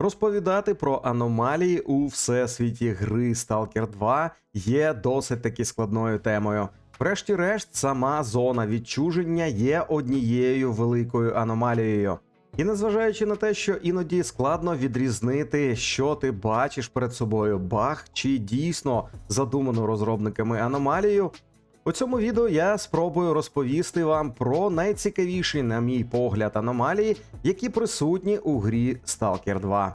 Розповідати про аномалії у всесвіті гри Stalker 2 є досить таки складною темою. Врешті-решт, сама зона відчуження є однією великою аномалією. І незважаючи на те, що іноді складно відрізнити, що ти бачиш перед собою, баг чи дійсно задуману розробниками аномалію, у цьому відео я спробую розповісти вам про найцікавіші, на мій погляд, аномалії, які присутні у грі Stalker 2.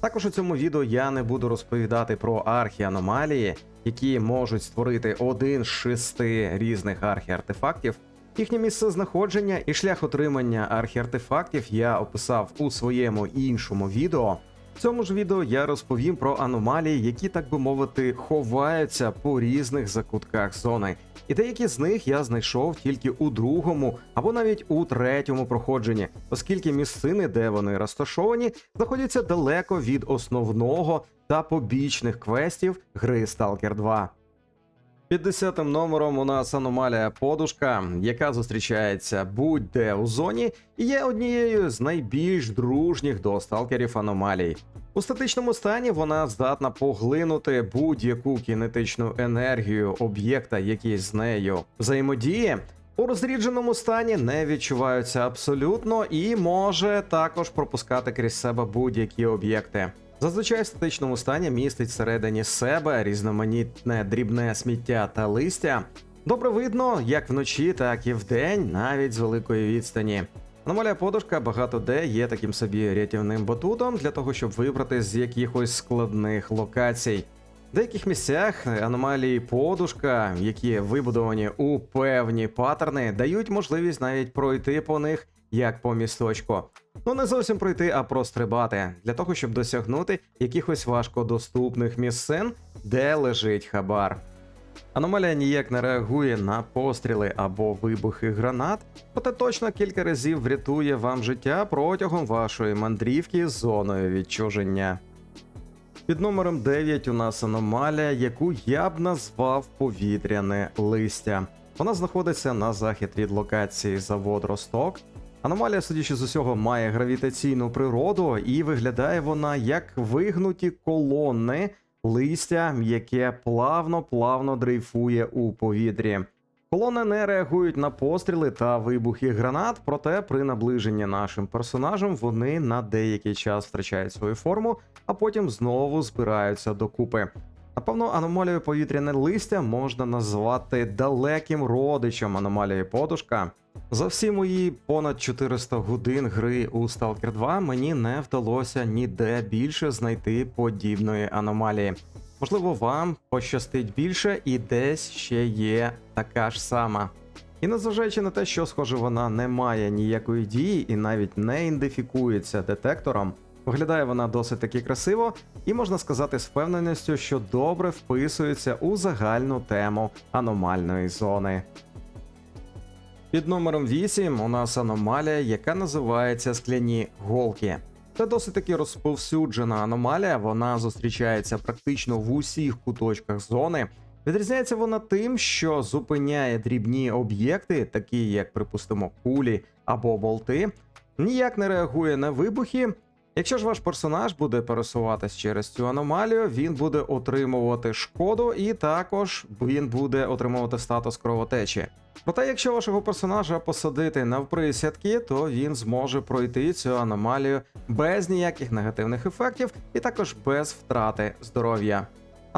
Також у цьому відео я не буду розповідати про архіаномалії, які можуть створити один з шести різних архіартефактів. Їхнє місце знаходження і шлях отримання архіартефактів я описав у своєму іншому відео. Цьому ж відео я розповім про аномалії, які, так би мовити, ховаються по різних закутках зони. І деякі з них я знайшов тільки у другому або навіть у третьому проходженні, оскільки місцини, де вони розташовані, знаходяться далеко від основного та побічних квестів гри Stalker 2. 50 номером у нас аномалія подушка, яка зустрічається будь-де у зоні, і є однією з найбільш дружніх до сталкерів аномалій. У статичному стані вона здатна поглинути будь-яку кінетичну енергію об'єкта, який з нею взаємодіє. У розрідженому стані не відчуваються абсолютно і може також пропускати крізь себе будь-які об'єкти. Зазвичай в статичному стані містить всередині себе різноманітне дрібне сміття та листя. Добре видно як вночі, так і вдень, навіть з великої відстані. Аномалія подушка багато де є таким собі рятівним батутом для того, щоб вибрати з якихось складних локацій. В деяких місцях аномалії подушка, які вибудовані у певні паттерни, дають можливість навіть пройти по них як по місточку. Ну не зовсім пройти, а прострибати для того, щоб досягнути якихось важкодоступних місцин, де лежить хабар. Аномалія ніяк не реагує на постріли або вибухи гранат, проте точно кілька разів врятує вам життя протягом вашої мандрівки з зоною відчуження. Під номером 9 у нас аномалія, яку я б назвав повітряне листя. Вона знаходиться на захід від локації завод Росток. Аномалія, судячи з усього, має гравітаційну природу, і виглядає вона як вигнуті колони листя, яке плавно-плавно дрейфує у повітрі. Колони не реагують на постріли та вибухи гранат, проте при наближенні нашим персонажам вони на деякий час втрачають свою форму, а потім знову збираються докупи. Напевно, аномалію повітряне листя можна назвати далеким родичем аномалії подушка. За всі мої понад 400 годин гри у Stalker 2 мені не вдалося ніде більше знайти подібної аномалії. Можливо, вам пощастить більше і десь ще є така ж сама. І незважаючи на те, що, схоже, вона не має ніякої дії і навіть не ідентифікується детектором, виглядає вона досить таки красиво, і можна сказати з впевненістю, що добре вписується у загальну тему аномальної зони. Під номером 8 у нас аномалія, яка називається скляні голки. Це досить таки розповсюджена аномалія, вона зустрічається практично в усіх куточках зони. Відрізняється вона тим, що зупиняє дрібні об'єкти, такі як, припустимо, кулі або болти, ніяк не реагує на вибухи. Якщо ж ваш персонаж буде пересуватись через цю аномалію, він буде отримувати шкоду, і також він буде отримувати статус кровотечі. Проте, якщо вашого персонажа посадити навприсядки, то він зможе пройти цю аномалію без ніяких негативних ефектів і також без втрати здоров'я.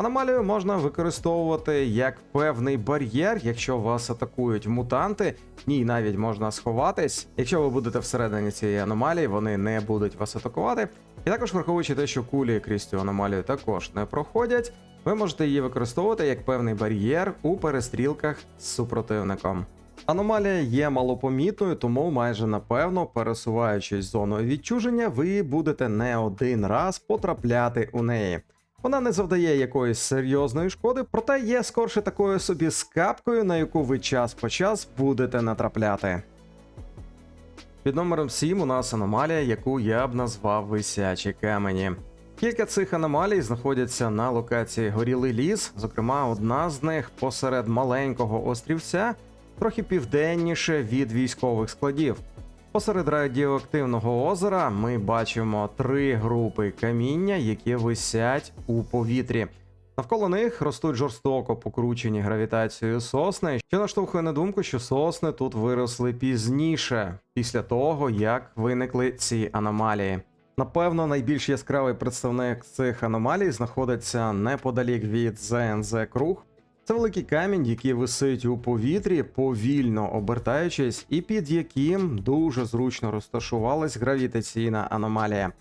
Аномалію можна використовувати як певний бар'єр, якщо вас атакують мутанти. Ній навіть можна сховатись. Якщо ви будете всередині цієї аномалії, вони не будуть вас атакувати. І також враховуючи те, що кулі крізь цю аномалію також не проходять, ви можете її використовувати як певний бар'єр у перестрілках з супротивником. Аномалія є малопомітною, тому майже напевно, пересуваючись зоною відчуження, ви будете не один раз потрапляти у неї. Вона не завдає якоїсь серйозної шкоди, проте є скорше такою собі скапкою, на яку ви час по час будете натрапляти. Під номером 7 у нас аномалія, яку я б назвав висячі камені. Кілька цих аномалій знаходяться на локації Горілий ліс, зокрема, одна з них посеред маленького острівця, трохи південніше від військових складів. Посеред радіоактивного озера ми бачимо три групи каміння, які висять у повітрі. Навколо них ростуть жорстоко покручені гравітацією сосни, що наштовхує на думку, що сосни тут виросли пізніше, після того як виникли ці аномалії. Напевно, найбільш яскравий представник цих аномалій знаходиться неподалік від ЗНЗ Круг. Це великий камінь, який висить у повітрі, повільно обертаючись, і під яким дуже зручно розташувалась гравітаційна аномалія.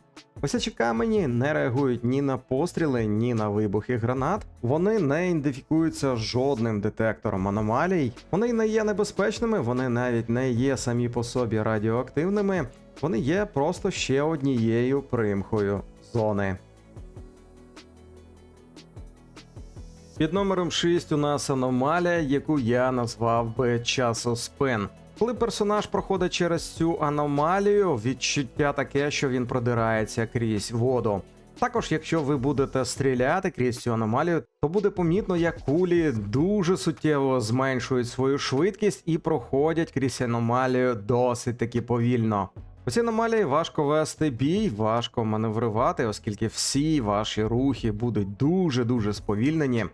Висячі камені не реагують ні на постріли, ні на вибухи гранат. Вони не ідентифікуються жодним детектором аномалій. Вони не є небезпечними, вони навіть не є самі по собі радіоактивними. Вони є просто ще однією примхою зони. Під номером 6 у нас аномалія, яку я назвав би часоспин. Коли персонаж проходить через цю аномалію, відчуття таке, що він продирається крізь воду. Також, якщо ви будете стріляти крізь цю аномалію, то буде помітно, як кулі дуже суттєво зменшують свою швидкість і проходять крізь аномалію досить таки повільно. У цій аномалії важко вести бій, важко маневрувати, оскільки всі ваші рухи будуть дуже дуже сповільнені.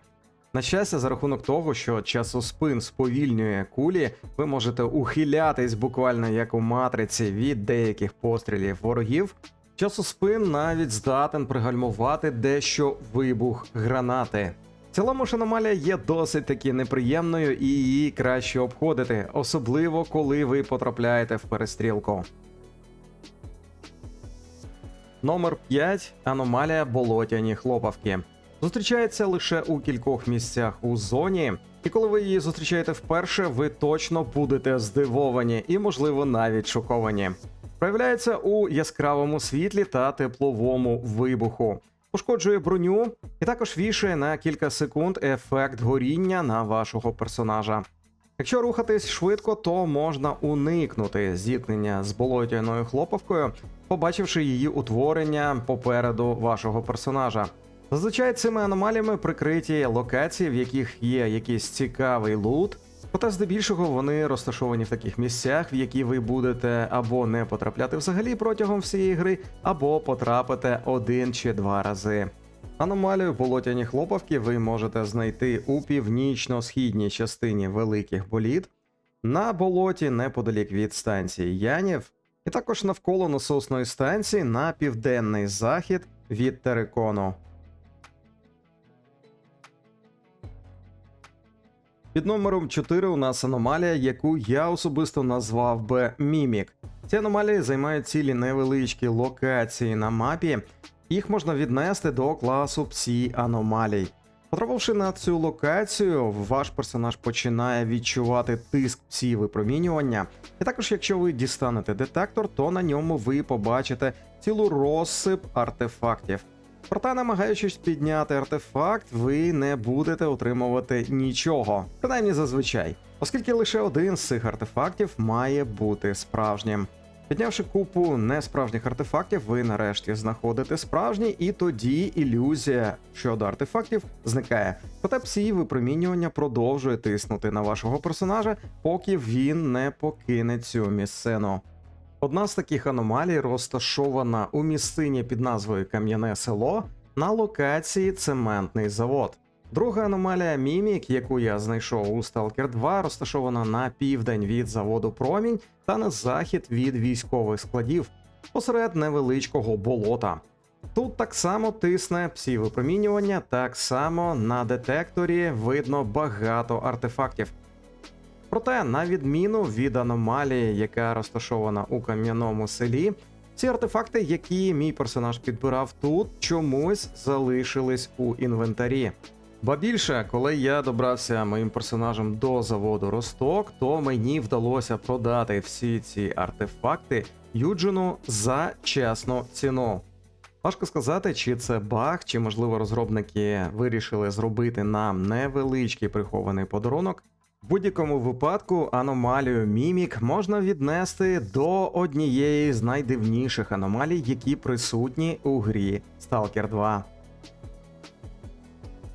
На щастя, за рахунок того, що часоспин сповільнює кулі, ви можете ухилятись буквально як у матриці від деяких пострілів ворогів. Часоспин навіть здатен пригальмувати дещо вибух гранати. В цілому ж аномалія є досить таки неприємною і її краще обходити, особливо коли ви потрапляєте в перестрілку. Номер 5. Аномалія болотяні хлопавки. Зустрічається лише у кількох місцях у зоні, і коли ви її зустрічаєте вперше, ви точно будете здивовані і, можливо, навіть шоковані. Проявляється у яскравому світлі та тепловому вибуху, пошкоджує броню і також вішає на кілька секунд ефект горіння на вашого персонажа. Якщо рухатись швидко, то можна уникнути зіткнення з болотяною хлопавкою, побачивши її утворення попереду вашого персонажа. Зазвичай цими аномаліями прикриті локації, в яких є якийсь цікавий лут, проте здебільшого вони розташовані в таких місцях, в які ви будете або не потрапляти взагалі протягом всієї гри, або потрапите один чи два рази. Аномалію болотяні хлопавки ви можете знайти у північно-східній частині великих боліт, на болоті неподалік від станції Янів, і також навколо насосної станції на південний захід від Терекону. Під номером 4 у нас аномалія, яку я особисто назвав би Мімік. Ці аномалії займають цілі невеличкі локації на мапі. Їх можна віднести до класу псі аномалій. Потрапивши на цю локацію, ваш персонаж починає відчувати тиск псі випромінювання. І також, якщо ви дістанете детектор, то на ньому ви побачите цілу розсип артефактів. Проте, намагаючись підняти артефакт, ви не будете отримувати нічого, принаймні зазвичай, оскільки лише один з цих артефактів має бути справжнім. Піднявши купу несправжніх артефактів, ви нарешті знаходите справжні, і тоді ілюзія щодо артефактів зникає. Проте псі випромінювання продовжує тиснути на вашого персонажа, поки він не покине цю місцину. Одна з таких аномалій розташована у місцині під назвою Кам'яне село на локації Цементний завод. Друга аномалія Мімік, яку я знайшов у Stalker 2, розташована на південь від заводу Промінь та на захід від військових складів посеред невеличкого болота. Тут так само тисне псі випромінювання, так само на детекторі видно багато артефактів. Проте, на відміну від аномалії, яка розташована у кам'яному селі, ці артефакти, які мій персонаж підбирав тут, чомусь залишились у інвентарі. Ба більше, коли я добрався моїм персонажем до заводу Росток, то мені вдалося продати всі ці артефакти Юджину за чесну ціну. Важко сказати, чи це баг, чи можливо розробники вирішили зробити нам невеличкий прихований подарунок. В будь-якому випадку аномалію Мімік можна віднести до однієї з найдивніших аномалій, які присутні у грі Stalker 2.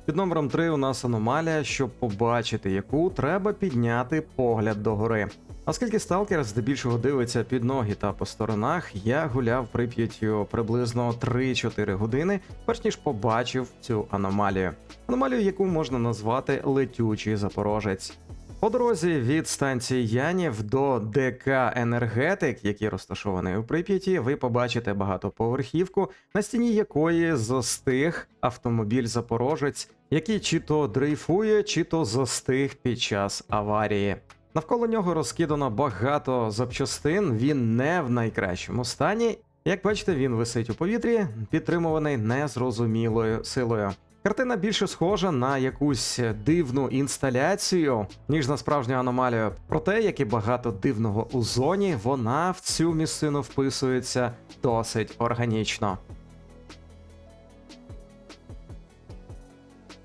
Під номером 3 у нас аномалія, щоб побачити яку треба підняти погляд догори. Оскільки сталкер здебільшого дивиться під ноги та по сторонах, я гуляв Прип'яттю приблизно 3-4 години, перш ніж побачив цю аномалію. Аномалію, яку можна назвати летючий запорожець. По дорозі від станції Янів до ДК Енергетик, який розташований у Прип'яті, ви побачите багатоповерхівку, на стіні якої застиг автомобіль Запорожець, який чи то дрейфує, чи то застиг під час аварії. Навколо нього розкидано багато запчастин. Він не в найкращому стані. Як бачите, він висить у повітрі, підтримуваний незрозумілою силою. Картина більше схожа на якусь дивну інсталяцію, ніж на справжню аномалію. Проте, як і багато дивного у зоні, вона в цю місцину вписується досить органічно.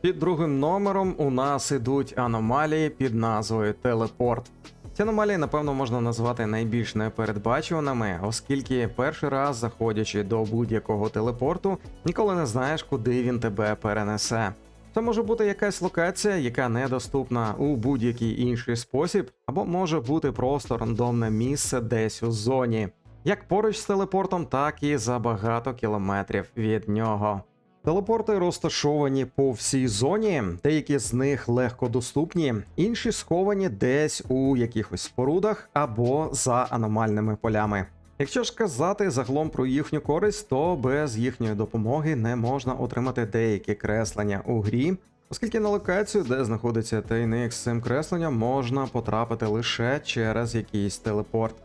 Під другим номером у нас ідуть аномалії під назвою Телепорт. Ці аномалії, напевно, можна назвати найбільш непередбачуваними, оскільки перший раз, заходячи до будь-якого телепорту, ніколи не знаєш, куди він тебе перенесе. Це може бути якась локація, яка недоступна у будь-який інший спосіб, або може бути просто рандомне місце десь у зоні, як поруч з телепортом, так і за багато кілометрів від нього. Телепорти розташовані по всій зоні, деякі з них легко доступні, інші сховані десь у якихось спорудах або за аномальними полями. Якщо ж казати загалом про їхню користь, то без їхньої допомоги не можна отримати деякі креслення у грі, оскільки на локацію, де знаходиться тайник з цим кресленням, можна потрапити лише через якийсь телепорт.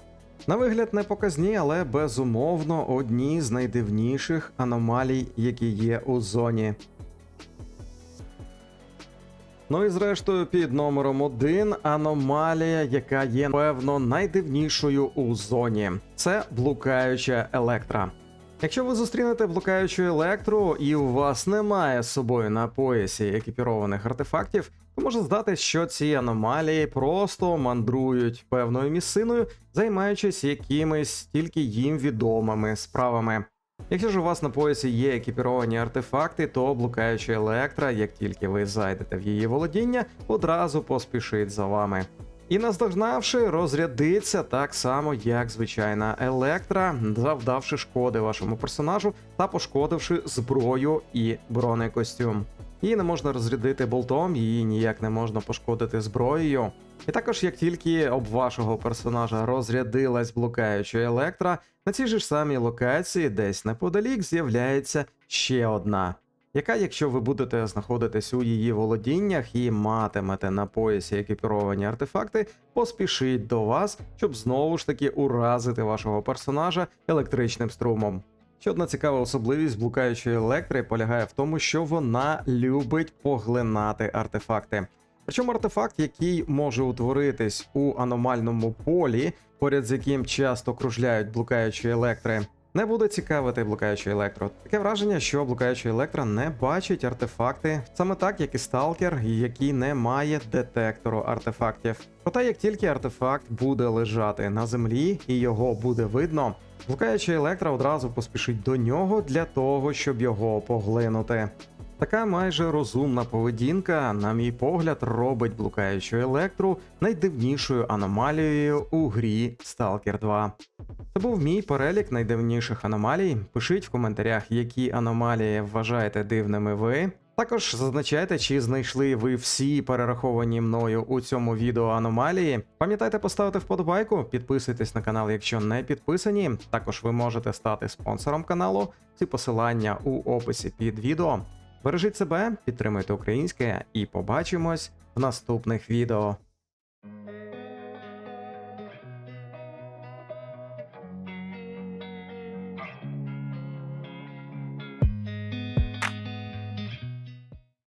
На вигляд не показні, але безумовно одні з найдивніших аномалій, які є у зоні. Ну і зрештою, під номером 1 аномалія, яка є певно найдивнішою у зоні. Це блукаюча електра. Якщо ви зустрінете блукаючу електру і у вас немає з собою на поясі екіпірованих артефактів, то може здатись, що ці аномалії просто мандрують певною місциною, займаючись якимись тільки їм відомими справами. Якщо ж у вас на поясі є екіпіровані артефакти, то блукаюча електра, як тільки ви зайдете в її володіння, одразу поспішить за вами. І наздогнавши, розрядиться так само, як звичайна електра, завдавши шкоди вашому персонажу та пошкодивши зброю і бронекостюм. Її не можна розрядити болтом, її ніяк не можна пошкодити зброєю. І також, як тільки об вашого персонажа розрядилась блукаюча електра, на цій же ж самій локації, десь неподалік, з'являється ще одна, яка, якщо ви будете знаходитись у її володіннях і матимете на поясі екіпіровані артефакти, поспішить до вас, щоб знову ж таки уразити вашого персонажа електричним струмом. Ще одна цікава особливість блукаючої електри полягає в тому, що вона любить поглинати артефакти. Причому артефакт, який може утворитись у аномальному полі, поряд з яким часто кружляють блукаючі електри, не буде цікавити блукаючу електро. Таке враження, що блукаюча електро не бачить артефакти, саме так, як і сталкер, який не має детектору артефактів. Проте, як тільки артефакт буде лежати на землі і його буде видно, блукаюча електро одразу поспішить до нього для того, щоб його поглинути. Така майже розумна поведінка, на мій погляд, робить блукаючу електру найдивнішою аномалією у грі Stalker 2. Це був мій перелік найдивніших аномалій. Пишіть в коментарях, які аномалії вважаєте дивними ви. Також зазначайте, чи знайшли ви всі перераховані мною у цьому відео аномалії. Пам'ятайте поставити вподобайку, підписуйтесь на канал, якщо не підписані. Також ви можете стати спонсором каналу. Ці посилання у описі під відео. Бережіть себе, підтримуйте українське і побачимось в наступних відео.